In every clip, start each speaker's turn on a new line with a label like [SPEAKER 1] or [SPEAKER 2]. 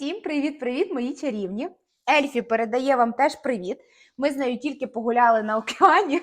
[SPEAKER 1] Всім привіт-привіт, мої чарівні. Ельфі передає вам теж привіт. Ми з нею тільки погуляли на океані,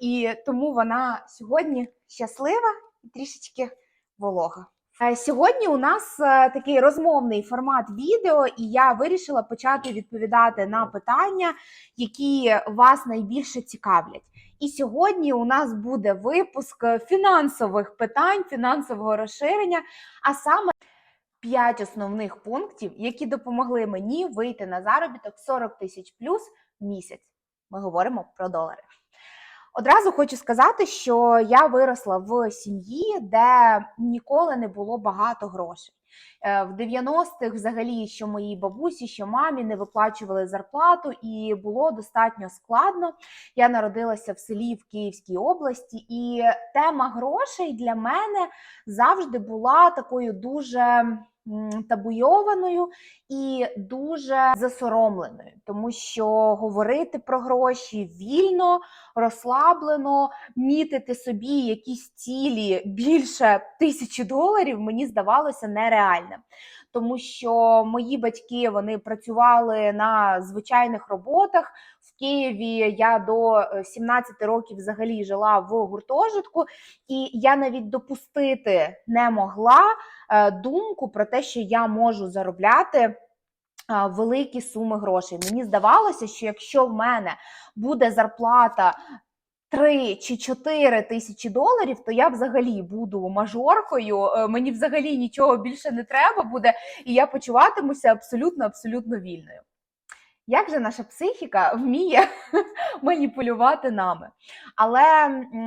[SPEAKER 1] і тому вона сьогодні щаслива і трішечки волога. Е, Сьогодні у нас е, такий розмовний формат відео, і я вирішила почати відповідати на питання, які вас найбільше цікавлять. І сьогодні у нас буде випуск фінансових питань, фінансового розширення, а саме п'ять основних пунктів, які допомогли мені вийти на заробіток 40 тисяч плюс в місяць. Ми говоримо про долари. Одразу хочу сказати, що я виросла в сім'ї, де ніколи не було багато грошей. Е, В 90-х, взагалі, що моїй бабусі, що мамі не виплачували зарплату, і було достатньо складно. Я народилася в селі в Київській області, і тема грошей для мене завжди була такою дуже табуйованою і дуже засоромленою, тому що говорити про гроші вільно, розслаблено, мітити собі якісь цілі більше тисячі доларів мені здавалося нереальним. Тому що мої батьки вони працювали на звичайних роботах. Києві я до е, 17 років взагалі жила в гуртожитку, і я навіть допустити не могла е, думку про те, що я можу заробляти. Великі суми грошей. Мені здавалося, що якщо в мене буде зарплата 3 чи 4 тисячі доларів, то я взагалі буду мажоркою, е, мені взагалі нічого більше не треба буде, і я почуватимуся абсолютно абсолютно вільною. Як же наша психіка вміє маніпулювати нами? Але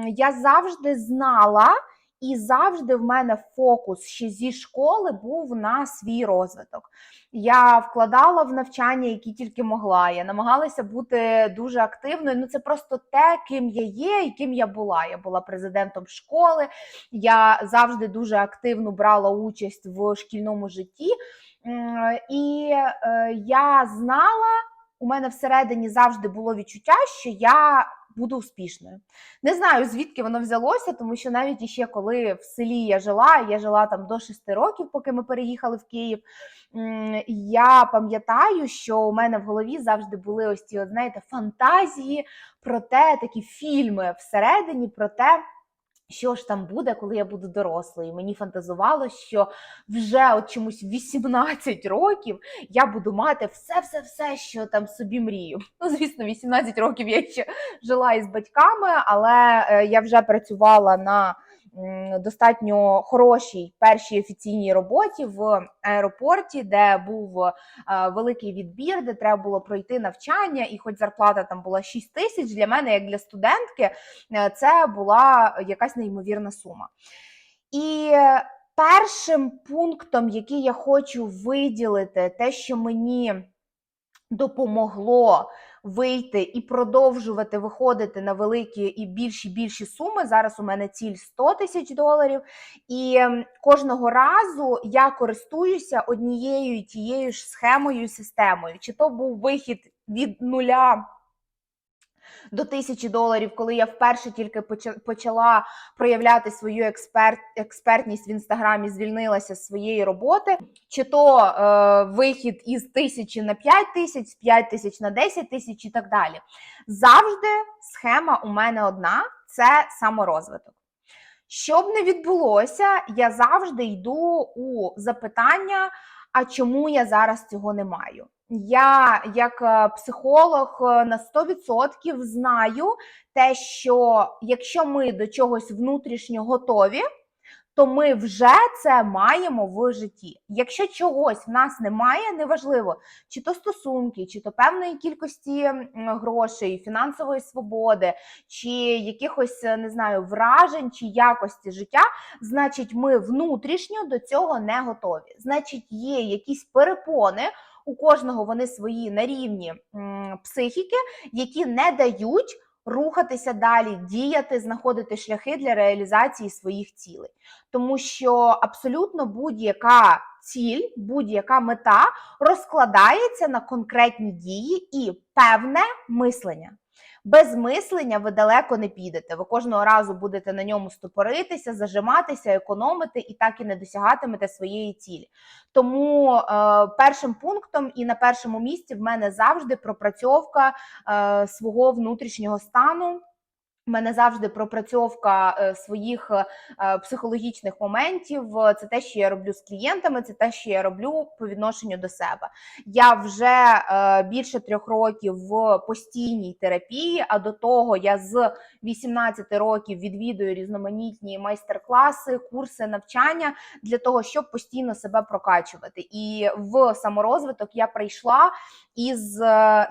[SPEAKER 1] я завжди знала, і завжди в мене фокус ще зі школи був на свій розвиток. Я вкладала в навчання, які тільки могла. Я намагалася бути дуже активною. Ну це просто те, ким я є і ким я була. Я була президентом школи. Я завжди дуже активно брала участь в шкільному житті. І е, я знала, у мене всередині завжди було відчуття, що я буду успішною. Не знаю, звідки воно взялося, тому що навіть іще коли в селі я жила, я жила там до 6 років, поки ми переїхали в Київ. Я пам'ятаю, що у мене в голові завжди були ось ці, знаєте, фантазії про те, такі фільми всередині про те. Що ж там буде, коли я буду дорослою? Мені фантазувало, що вже от чомусь 18 років я буду мати все-все-все, що там собі мрію. Ну, звісно, 18 років я ще жила із батьками, але е, я вже працювала на достатньо хорошій першій офіційній роботі в аеропорті, де був е, великий відбір, де треба було пройти навчання, і хоч зарплата там була 6 тисяч, для мене, як для студентки, е, це була якась неймовірна сума. І першим пунктом, який я хочу виділити, те, що мені допомогло вийти і продовжувати виходити на великі і більші більші суми. Зараз у мене ціль 100 тисяч доларів. І ем, кожного разу я користуюся однією тією ж схемою і системою. Чи то був вихід від нуля. До тисячі доларів, коли я вперше тільки почала проявляти свою експерт, експертність в інстаграмі, звільнилася з своєї роботи, чи то е, вихід із тисячі на 5 тисяч, з 5 тисяч на 10 тисяч і так далі. Завжди схема у мене одна це саморозвиток. Що б не відбулося, я завжди йду у запитання: а чому я зараз цього не маю? Я, як е, психолог, е, на 100% знаю те, що якщо ми до чогось внутрішньо готові, то ми вже це маємо в житті. Якщо чогось в нас немає, неважливо, чи то стосунки, чи то певної кількості грошей, фінансової свободи, чи якихось е, не знаю вражень чи якості життя, значить, ми внутрішньо до цього не готові. Значить, є якісь перепони. У кожного вони свої на рівні психіки, які не дають рухатися далі, діяти, знаходити шляхи для реалізації своїх цілей. Тому що абсолютно будь-яка ціль, будь-яка мета розкладається на конкретні дії і певне мислення. Без мислення ви далеко не підете. Ви кожного разу будете на ньому стопоритися, зажиматися, економити і так і не досягатимете своєї цілі. Тому е, першим пунктом і на першому місці в мене завжди пропрацьовка е, свого внутрішнього стану. Мене завжди пропрацьовка е, своїх е, психологічних моментів. Це те, що я роблю з клієнтами, це те, що я роблю по відношенню до себе. Я вже е, більше трьох років в постійній терапії, а до того я з 18 років відвідую різноманітні майстер-класи, курси навчання для того, щоб постійно себе прокачувати. І в саморозвиток я прийшла із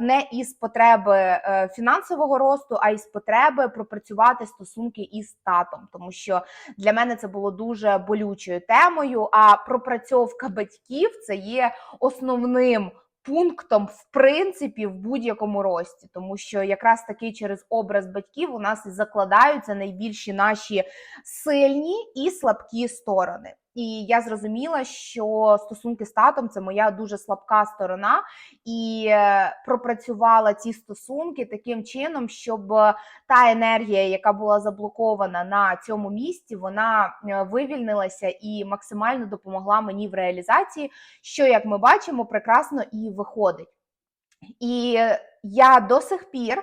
[SPEAKER 1] не із потреби фінансового росту, а із потреби пропрацювати стосунки із татом, тому що для мене це було дуже болючою темою. А пропрацьовка батьків це є основним. Пунктом, в принципі, в будь-якому рості, тому що якраз таки через образ батьків у нас і закладаються найбільші наші сильні і слабкі сторони. І я зрозуміла, що стосунки з татом це моя дуже слабка сторона, і е, пропрацювала ці стосунки таким чином, щоб та енергія, яка була заблокована на цьому місці, вона е, вивільнилася і максимально допомогла мені в реалізації, що, як ми бачимо, прекрасно і виходить. І я до сих пір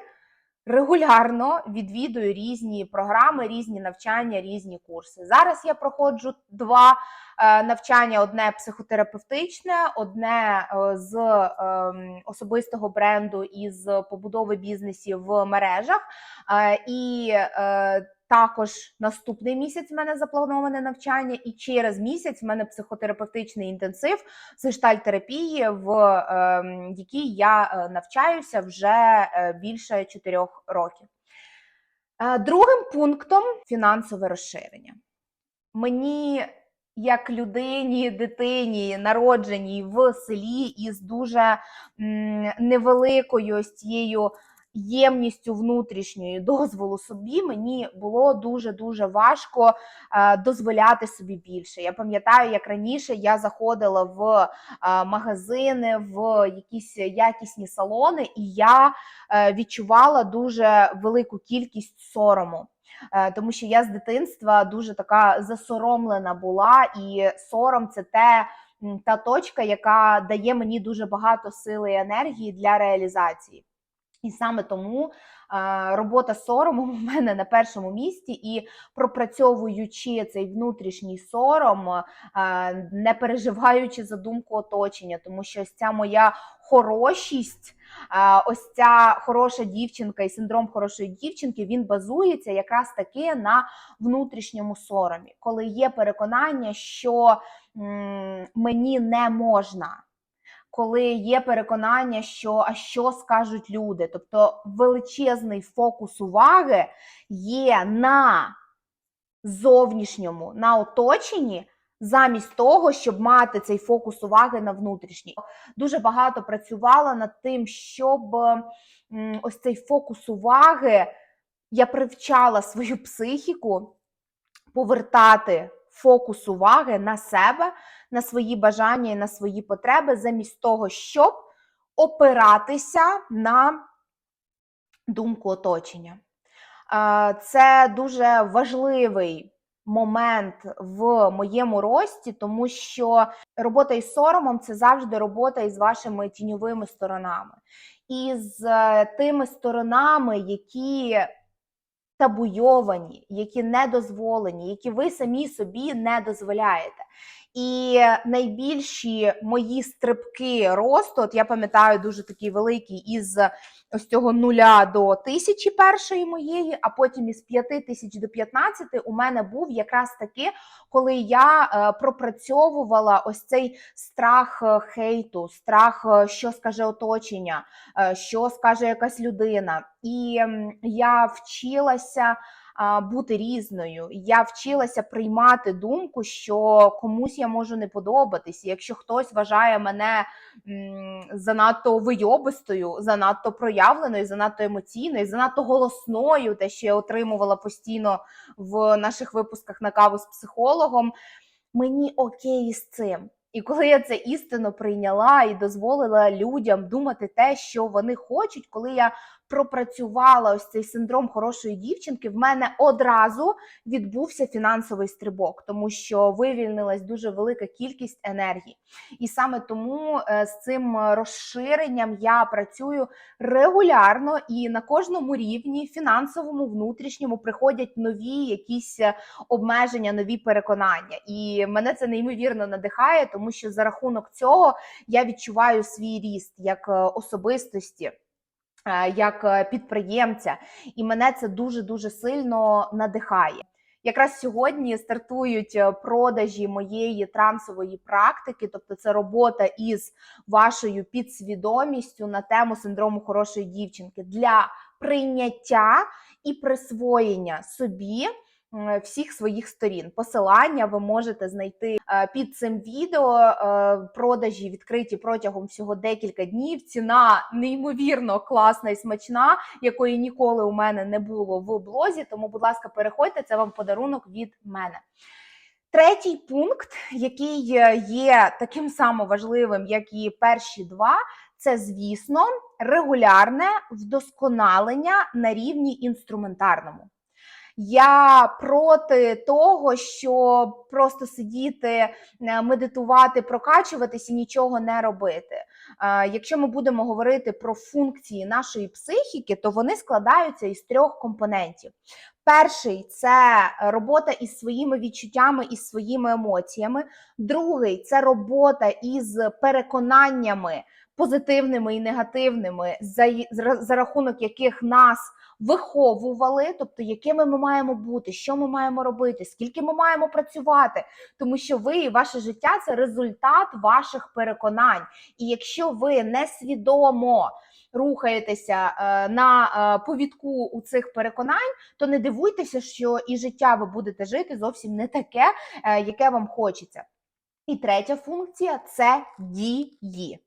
[SPEAKER 1] регулярно відвідую різні програми, різні навчання, різні курси. Зараз я проходжу два е, навчання: одне психотерапевтичне, одне е, з е, особистого бренду і з побудови бізнесів в мережах. Е, і також наступний місяць в мене заплановане навчання, і через місяць в мене психотерапевтичний інтенсив з гештальтерапії, в е, якій я е, навчаюся вже е, більше 4 років. Е, другим пунктом фінансове розширення. Мені, як людині, дитині, народженій в селі із дуже невеликою ось цією ємністю внутрішньої дозволу собі, мені було дуже дуже важко е, дозволяти собі більше. Я пам'ятаю, як раніше я заходила в е, магазини, в якісь якісні салони, і я е, відчувала дуже велику кількість сорому. Тому що я з дитинства дуже така засоромлена була, і сором це те. Та точка, яка дає мені дуже багато сили і енергії для реалізації. І саме тому робота з соромом у мене на першому місці, і пропрацьовуючи цей внутрішній сором, не переживаючи за думку оточення, тому що ось ця моя хорошість, ось ця хороша дівчинка і синдром хорошої дівчинки він базується якраз таки на внутрішньому соромі, коли є переконання, що мені не можна коли є переконання, що а що скажуть люди. Тобто величезний фокус уваги є на зовнішньому, на оточенні. Замість того, щоб мати цей фокус уваги на внутрішній. Дуже багато працювала над тим, щоб ось цей фокус уваги я привчала свою психіку повертати фокус уваги на себе, на свої бажання і на свої потреби, замість того, щоб опиратися на думку оточення. Це дуже важливий момент в моєму рості, тому що робота із соромом це завжди робота із вашими тіньовими сторонами, із е, тими сторонами, які табуйовані, які не дозволені, які ви самі собі не дозволяєте. І найбільші мої стрибки росту, от я пам'ятаю, дуже такий великий із ось цього нуля до тисячі першої моєї, а потім із п'яти тисяч до 15 у мене був якраз таки, коли я е, пропрацьовувала ось цей страх е, хейту, страх, е, що скаже оточення, е, що скаже якась людина. І я вчилася бути різною. Я вчилася приймати думку, що комусь я можу не подобатись. Якщо хтось вважає мене занадто вийобистою, занадто проявленою, занадто емоційною, занадто голосною, те, що я отримувала постійно в наших випусках на каву з психологом, мені окей з цим. І коли я це істинно прийняла і дозволила людям думати те, що вони хочуть, коли я пропрацювала ось цей синдром хорошої дівчинки, в мене одразу відбувся фінансовий стрибок, тому що вивільнилась дуже велика кількість енергії. І саме тому е, з цим розширенням я працюю регулярно і на кожному рівні, фінансовому, внутрішньому, приходять нові якісь е, обмеження, нові переконання. І мене це неймовірно надихає, тому що за рахунок цього я відчуваю свій ріст як е, особистості. Е, Як е, підприємця, і мене це дуже дуже сильно надихає. Якраз сьогодні стартують е, продажі моєї трансової практики, тобто це робота із вашою підсвідомістю на тему синдрому хорошої дівчинки для прийняття і присвоєння собі всіх своїх сторін. Посилання ви можете знайти е, під цим відео. Е, Продажі відкриті протягом всього декілька днів. Ціна неймовірно класна і смачна, якої ніколи у мене не було в блозі. Тому, будь ласка, переходьте, це вам подарунок від мене. Третій пункт, який е, є таким само важливим, як і перші два, це, звісно, регулярне вдосконалення на рівні інструментарному. Я проти того, щоб просто сидіти, е, медитувати, прокачуватись і нічого не робити. Е, Якщо ми будемо говорити про функції нашої психіки, то вони складаються із трьох компонентів. Перший це робота із своїми відчуттями і своїми емоціями. Другий це робота із переконаннями позитивними і негативними, за, за рахунок яких нас виховували, тобто якими ми маємо бути, що ми маємо робити, скільки ми маємо працювати, тому що ви і ваше життя це результат ваших переконань. І якщо ви несвідомо рухаєтеся е, на е, повідку у цих переконань, то не дивуйтеся, що і життя ви будете жити зовсім не таке, е, яке вам хочеться. І третя функція це дії.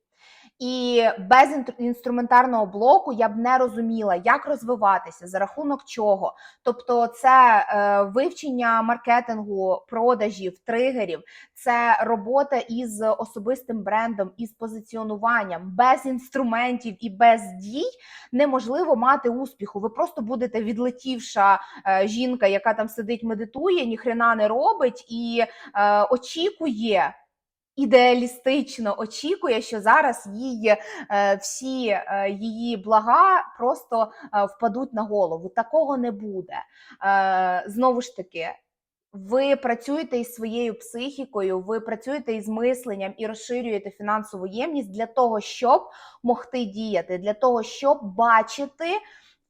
[SPEAKER 1] І без інструментарного блоку я б не розуміла, як розвиватися, за рахунок чого. Тобто, це е, вивчення маркетингу, продажів, тригерів, це робота із особистим брендом, із позиціонуванням. Без інструментів і без дій неможливо мати успіху. Ви просто будете відлетівша е, жінка, яка там сидить, медитує, ніхрена не робить і е, очікує ідеалістично очікує, що зараз їй е, всі е, її блага просто е, впадуть на голову. Такого не буде. Знову ж таки. Ви працюєте із своєю психікою, ви працюєте із мисленням і розширюєте фінансову ємність для того, щоб могти діяти, для того, щоб бачити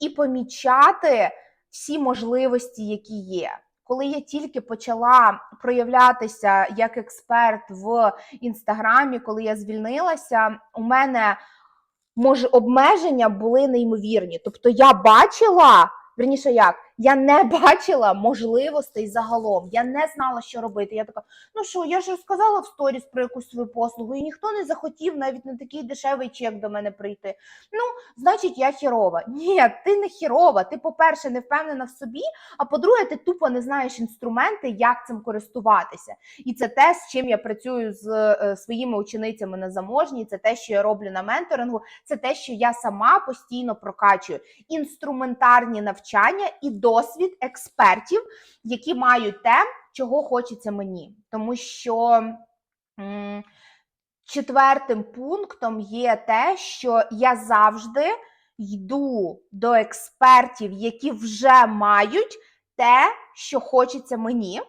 [SPEAKER 1] і помічати всі можливості, які є коли я тільки почала проявлятися як експерт в інстаграмі, коли я звільнилася, у мене може обмеження були неймовірні. Тобто я бачила, верніше як, я не бачила можливостей загалом. Я не знала, що робити. Я така, ну що, я ж розказала в сторіс про якусь свою послугу, і ніхто не захотів навіть на такий дешевий чек до мене прийти. Ну, значить, я хірова. Ні, ти не хірова. Ти, по-перше, не впевнена в собі. А по-друге, ти тупо не знаєш інструменти, як цим користуватися. І це те, з чим я працюю з е, своїми ученицями на заможній, це те, що я роблю на менторингу, це те, що я сама постійно прокачую. Інструментарні навчання і досвід експертів, які мають те, чого хочеться мені. Тому що. Четвертим пунктом є те, що я завжди йду до експертів, які вже мають те, що хочеться мені,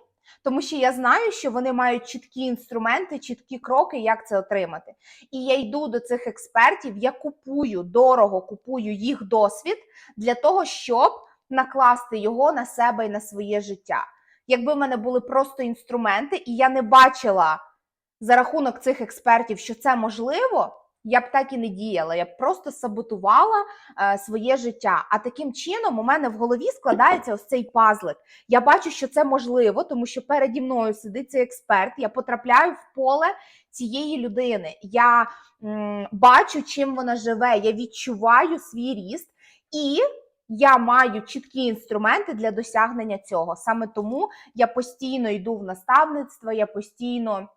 [SPEAKER 1] тому що я знаю, що вони мають чіткі інструменти, чіткі кроки, як це отримати. І я йду до цих експертів, я купую дорого, купую їх досвід для того, щоб накласти його на себе і на своє життя. Якби в мене були просто інструменти, і я не бачила за рахунок цих експертів, що це можливо, я б так і не діяла. Я б просто саботувала е, своє життя. А таким чином у мене в голові складається ось цей пазлик. Я бачу, що це можливо, тому що переді мною сидить цей експерт. Я потрапляю в поле цієї людини. Я м, бачу, чим вона живе. Я відчуваю свій ріст і. Я маю чіткі інструменти для досягнення цього. Саме тому я постійно йду в наставництво, я постійно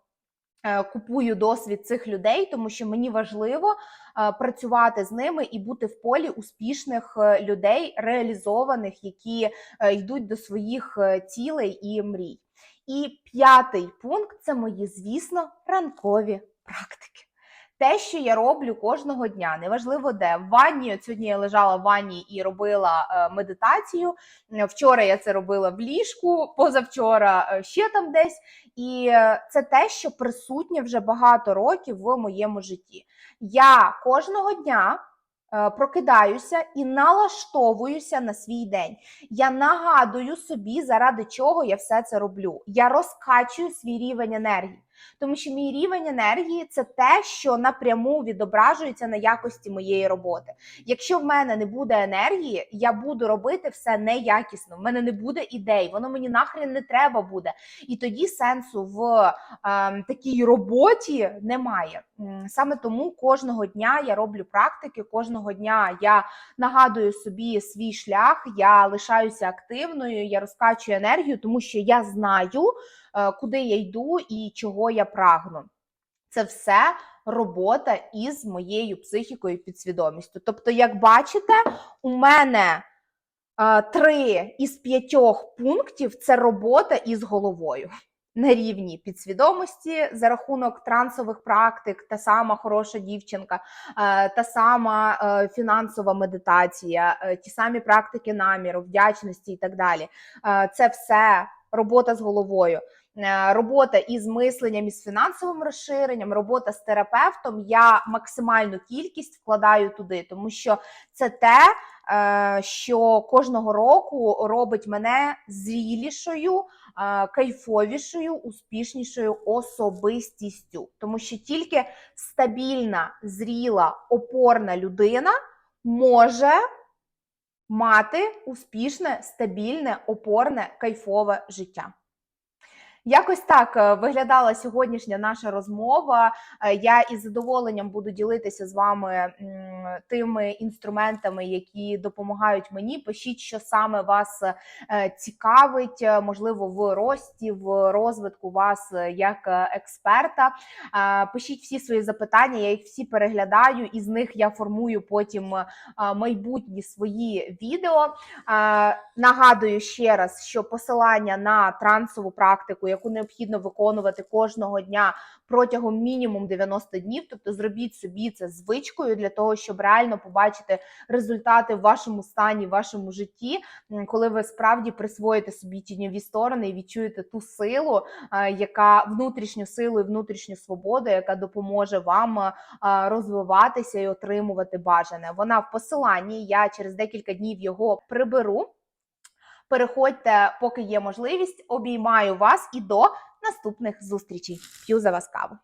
[SPEAKER 1] е, купую досвід цих людей, тому що мені важливо е, працювати з ними і бути в полі успішних е, людей, реалізованих, які йдуть до своїх цілей і мрій. І п'ятий пункт це мої, звісно, ранкові практики. Те, що я роблю кожного дня, неважливо де в ванні. От сьогодні я лежала в ванні і робила е, медитацію. Вчора я це робила в ліжку, позавчора е, ще там десь. І е, це те, що присутнє вже багато років в моєму житті. Я кожного дня прокидаюся і налаштовуюся на свій день. Я нагадую собі, заради чого я все це роблю. Я розкачую свій рівень енергії. Тому що мій рівень енергії це те, що напряму відображується на якості моєї роботи. Якщо в мене не буде енергії, я буду робити все неякісно. В мене не буде ідей, воно мені нахрен не треба буде. І тоді сенсу в е, такій роботі немає. Саме тому кожного дня я роблю практики, кожного дня я нагадую собі свій шлях, я лишаюся активною, я розкачую енергію, тому що я знаю, куди я йду і чого я прагну. Це все робота із моєю психікою і підсвідомістю. Тобто, як бачите, у мене е, три із п'ятьох пунктів це робота із головою. На рівні підсвідомості за рахунок трансових практик, та сама хороша дівчинка, е, та сама е, фінансова медитація, е, ті самі практики наміру, вдячності і так далі. Е, Це все робота з головою. Е, Робота із мисленням, із фінансовим розширенням, робота з терапевтом. Я максимальну кількість вкладаю туди, тому що це те, е, що кожного року робить мене зрілішою, е, кайфовішою, успішнішою особистістю. Тому що тільки стабільна, зріла, опорна людина може мати успішне, стабільне, опорне, кайфове життя. Якось так е, виглядала сьогоднішня наша розмова. Е, Я із задоволенням буду ділитися з вами тими інструментами, які допомагають мені. Пишіть, що саме вас е, цікавить, можливо, в рості, в розвитку вас як експерта. Пишіть всі свої запитання, я їх всі переглядаю, і з них я формую потім майбутні свої відео. Нагадую ще раз, що посилання на трансову практику, яку необхідно виконувати кожного дня протягом мінімум 90 днів. Тобто зробіть собі це звичкою для того, щоб реально побачити результати в вашому стані, в вашому житті, коли ви справді присвоїте собі тіньові сторони і відчуєте ту силу, яка внутрішню силу і внутрішню свободу, яка допоможе вам розвиватися і отримувати бажане. Вона в посиланні. Я через декілька днів його приберу. Переходьте, поки є можливість. Обіймаю вас і до наступних зустрічей. П'ю за вас каву.